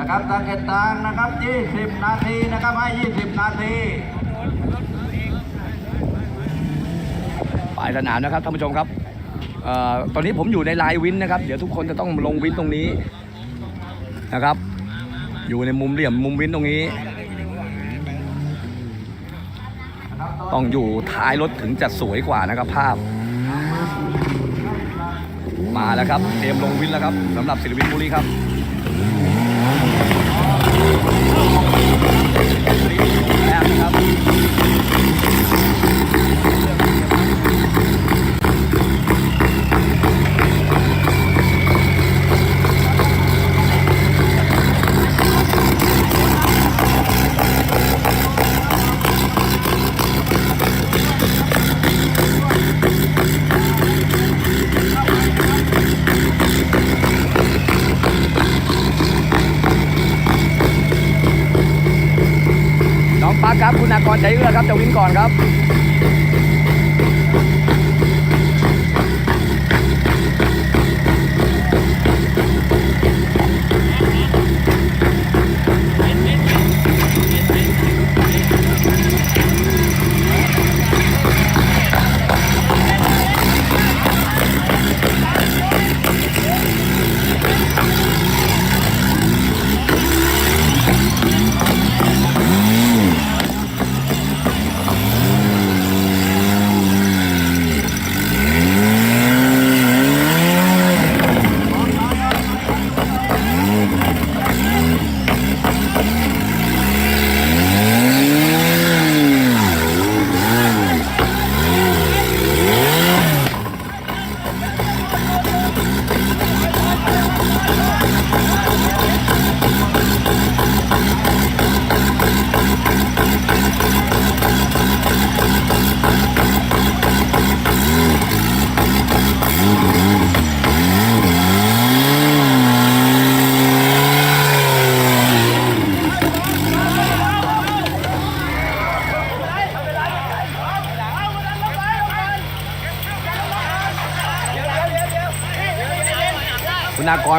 นะครับตะเก็ตตังนะครับ 20 นาทีนะครับให้ 20 นาทีปลายสนามนะครับท่านผู้ชมครับเอ่อตอนนี้ผมอยู่ในลายวินนะครับ เดี๋ยวทุกคนจะต้องลงวินตรงนี้นะครับ อยู่ในมุมเหลี่ยมมุมวินตรงนี้ ต้องอยู่ท้ายรถถึงจะสวยกว่านะครับภาพ มาแล้วครับเตรียมลงวินแล้วครับสำหรับศิลปินบุรีครับ แรกนะครับ ร์คครับคุณอากรใจเอื้อครับจะวินก่อนครับ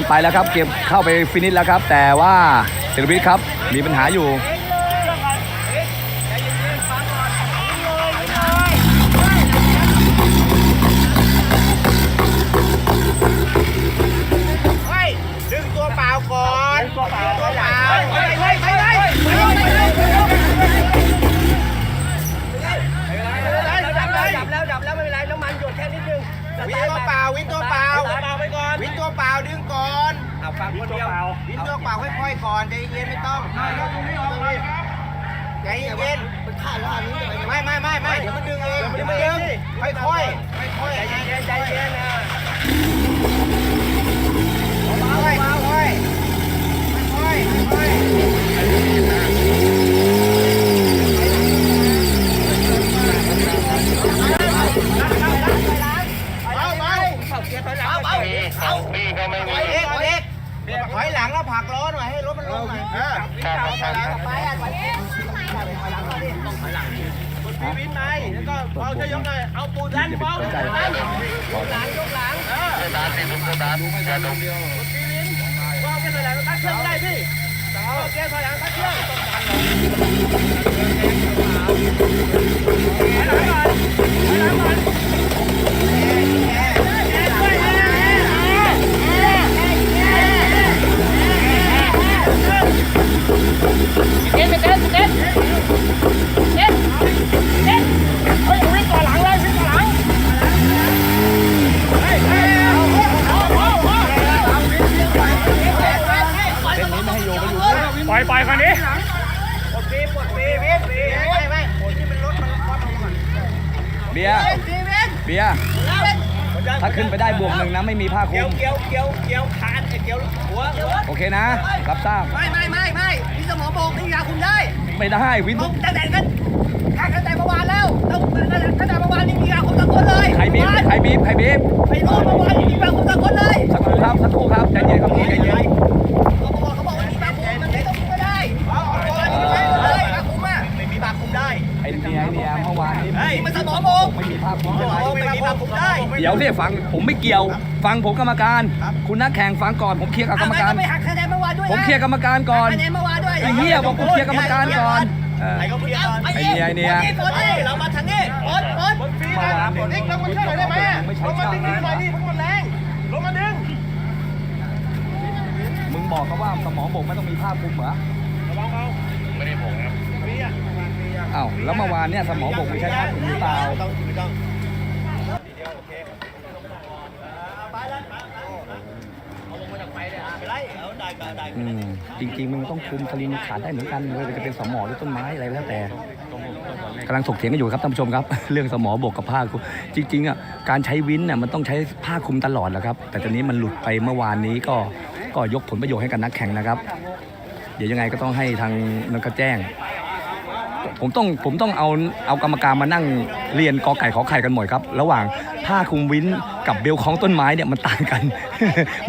คุณอากรไปแล้วครับ เก็บเข้าไปฟินิชแล้วครับ แต่ว่าศิลปิทครับมีปัญหาอยู่เฮ้ยดึงตัวเปล่าก่อน ดนึงวินตัวเปล่าวินตัวเปล่าเปล่าไปก่อนวินตัวเปล่าดึงก่อนเอาฟังคนเดียววินตัวเปล่าค่อยๆก่อนใจเย็นไม่ต้องใจเย็นมันขาดแล้วอันนี้ไม่ไม่ไม่ไม่เดี๋ยวมันดึงเองเดี๋ยวมันดึงค่อยๆค่อยๆใจเย็นใจเย็นนะค่อยๆค่อยๆค่อยๆค่อยๆ เอานี่ก็ไม่มีเด็กเด็กถอยหลังแล้วผลักล้อหน่อยให้รถมันลงหน่อยเออถอยหลังไปอะถอยหลังถอยหลังดิต้องถอยหลังกดวินไหมแล้วก็เอาจะยกหน่อยเอาปูดันเบาดันยกหลังยกหลังเออดันสิลุกดันอย่าลงเดียวว่าแกถอยหลังตั้งเครื่องได้พี่เอาแกถอยหลังตั้งเครื่อง ล่อยปล่อยคันนี้ปลดปีปลดปีวินปีไม่ไม่โอ้ยนี่มันรถมันควันมันก่อนเบียร์ปีวินเบียร์ถ้าขึ้นไปได้บวกหนึ่งนะไม่มีผ้าคลุเกี่ยวมเกี่ยวเกี่ยวเกี่ยวคานไอ้เกี่ยวหัวโอเคนะ รับทราบไม่ไม่ไม่ไม่พี่สมอบอกนี่ยาคุมได้ไม่ได้วินผทุมกตั้งแต่กันตั้งแต่เมื่อวานแล้วตั้งแต่เมื่อวานนี่มียาคุมตะคนเลยใครบีบใครบีบใครบีบ ไปโน่นเมื่อวานมียา เดี๋ยวเนี่ยฟังผมไม่เกี่ยว ฟังผมกรรมการ คุณนักแข่งฟังก่อนผมเคลียร์กับกรรมการไปหักคะแนนเมื่อวานด้วยผมเคลียร์กรรมการก่อนคะแนนเมื่อวานด้วยไอ้เหี้ยบอกกูเคลียร์กรรมการก่อนเออไอ้ก็เคลียร์ก่อนไอ้เนี่ยไอ้เนี่ยโฟนนี่เรามาทางนี้โฟนโฟนเมื่อวานเนี่ยลงมาช่วยหน่อยได้ไหมไม่ใช่ลงมาดึงหน่อยดิพวกมันแรงลงมาดึงมึงบอกเขาว่าสมองบกไม่ต้องมีผ้าคลุมเหรอไม่ได้ผมครับอ้าวแล้วเมื่อวานเนี่ยสมองบกไม่ใช่ผ้าคลุมหรือเปล่าต้องต้องอื มจริงๆมึงต้องคุมสลิงขาดได้เหมือนกันเลยจะเป็นสมอหรือต้นไม้อะไรแล้วแต่กำลังถกเถียงกันอยู่ครับท่านผู้ชมครับ เรื่องสมอบกกับผ้าคุมจริงๆอะการใช้วินเนี่ยมันต้องใช้ผ้าคลุมตลอดแหละครับ แต่ตอนนี้มันหลุดไปเมื่อวานนี้ก็ก็ยกผลประโยชน์ให้กับนักแข่งนะครับ เดี๋ยวยังไงก็ต้องให้ทางนักแจ้ง ผมต้องผมต้องเอาเอากรรมการมานั่งเรียนกอไก่ขอไข่กันหมดครับ ระหว่าง ผ้าคลุมวินกับเบลของต้นไม้เนี่ยมันต่างกัน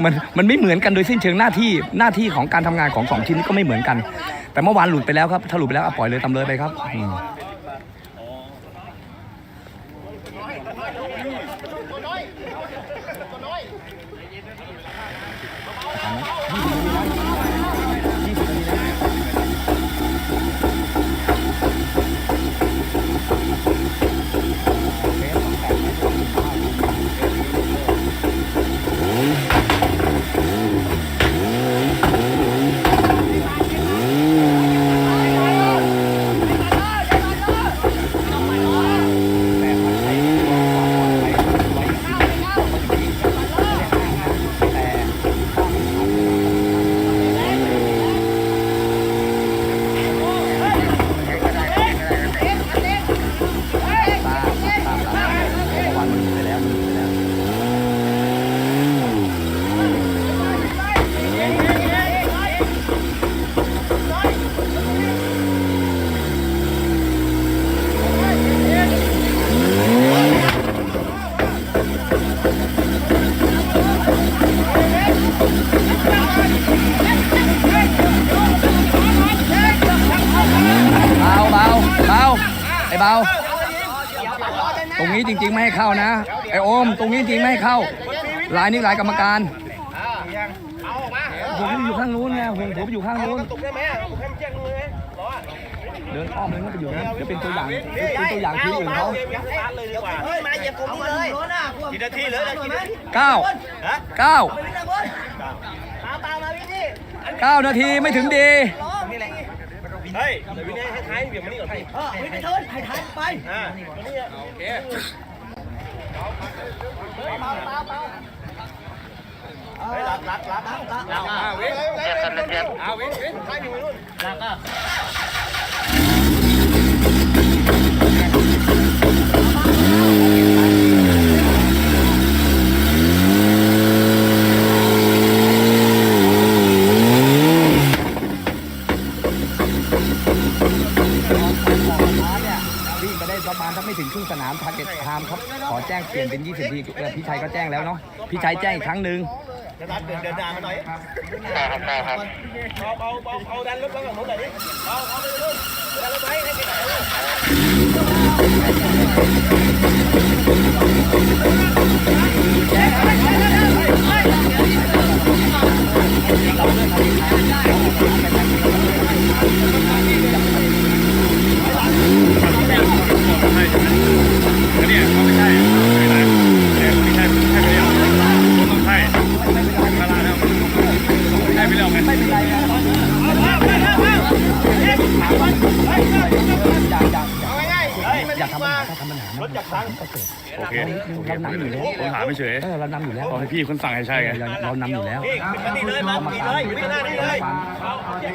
มันมันไม่เหมือนกันโดยสิ้นเชิงหน้าที่หน้าที่ของการทำงานของสองชิ้นนี้ก็ไม่เหมือนกัน แต่เมื่อวานหลุดไปแล้วครับถ้าหลุดไปแล้วอปล่อยเลยตำเลยไปครับ เบา ตรงนี้จริง ๆ ไม่ให้เข้านะ ไอ้โอม ตรงนี้จริงไม่ให้เข้าลายนี้ลายกรรมการเอาออกมาผมอยู่ข้างนู้นไงผมผมอยู่ข้างนู้นตุกได้ไหมตุกให้มันแจ้งมือไหมรอเดินอ้อมเลยไม่ไปอยู่นะเดี๋ยวเป็นตัวอย่างเป็นตัวอย่างทีมอื่นเขาเลยดีกว่าเฮ้ยมาเหยียบตรงนี้เลยกี่นาทีเลยกี่นาทีเก้าฮะเก้าวิ่งนะบอลตามตามมาวิ่งนี่เก้านาทีไม่ถึงดีล้อนี่แหละ เฮ้ยเดี๋ยววิ่งให้ท้ายเบี่ยงมานี่ก่อนพี่เออวิ่งให้เทินให้ท้ายไปอ่านี่โอเคเฮ้ยรับรับรับรับรับอ่าวิ่งเจ็บกันเจ็บอ่าวิ่งวิ่งท้ายอยู่นู่นแล้วก็ แล้วเนาะพี่ชัยแจ้งอีกครั้งหนึ่งเดินเดินเดินดามาหน่อยเบาเบาเบาเอาดันรถไปฝั่งนู้นหน่อยดิเบาเบาไปนู่นดันรถไปให้ไปไหนเลยอันเนี้ยเขาไม่ใช่ นะรถจักรยานก็เกิดโอเคโอเคเรานำอยู่แล้วผมถามไม่เฉยเออเรานำอยู่แล้วตอนที่พี่คนสั่งให้ใช่ไงเราเรานำอยู่แล้วนี่ขึ้นมานี่เลยมานี่เลยวิ่งหน้านี่เลย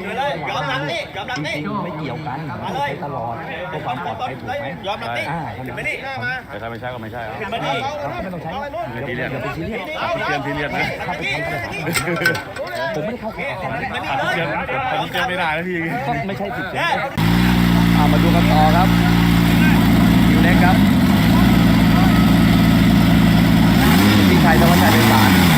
อยู่เลยยอมรับนี่ยอมรับจนี่ริงๆไม่เกี่ยวกันมันใช้ตลอดเพื่อความปลอดภัยถูกไหมยอมรับนี่อ่าขึ้นมานี่หน้ามาแต่ถ้าไม่ใช่ก็ไม่ใช่ขึ้นมานี่เราก็ไม่ต้องใช้ไม่ซีเรียสอย่าไปซีเรียสเตรียมซีเรียสนะถ้าไปทำอะไรผมไม่ได้เข้าข้อความเตรียมเตรียมไม่ได้แล้วพี่ก็ไม่ใช่ผิดผมอ่ามาดูกันต่อครับอยู่เล็กครับ พี่ชายธวัชชัยเป็นสาร